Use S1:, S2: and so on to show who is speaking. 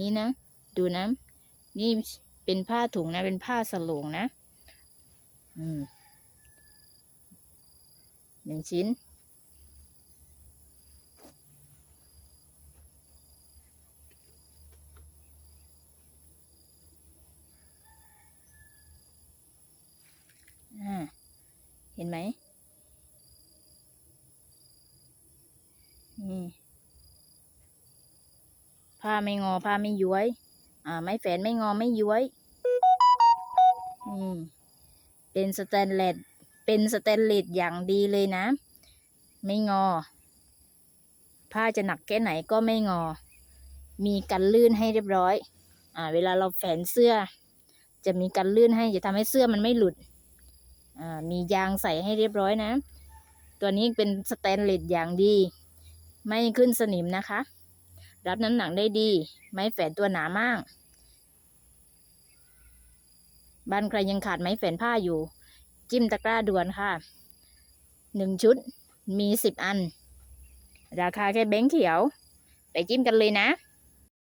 S1: นี่นะ ดูนะ นี่เป็นผ้าถุงนะ เป็นผ้าสโลงนะ อืมหนึ่งชิ้นอ่าเห็นไหมนี่ ผ้าไม่งอผ้าไม่ย้วย อ่า ไม้แฝนไม่งอไม่ย้วยนี่เป็นสแตนเลสเป็นสแตนเลสอย่างดีเลยนะ ไม่งอ ผ้าจะหนักแค่ไหนก็ไม่งอ มีกันลื่นให้เรียบร้อย อ่า เวลาเราแฝนเสื้อ จะมีกันลื่นให้จะทำให้เสื้อมันไม่หลุด อ่า มียางใส่ให้เรียบร้อยนะ ตัวนี้เป็นสแตนเลสอย่างดี ไม่ขึ้นสนิมนะคะ รับน้ำหนักได้ดี ไม้แฝนตัวหนามากบ้านใครยังขาดไม้แฝนผ้าอยู่ จิ้มตะกร้าด่วนค่ะหนึ่งชุดมีสิบอัน ราคาแค่เบงเขียว ไปจิ้มกันเลยนะ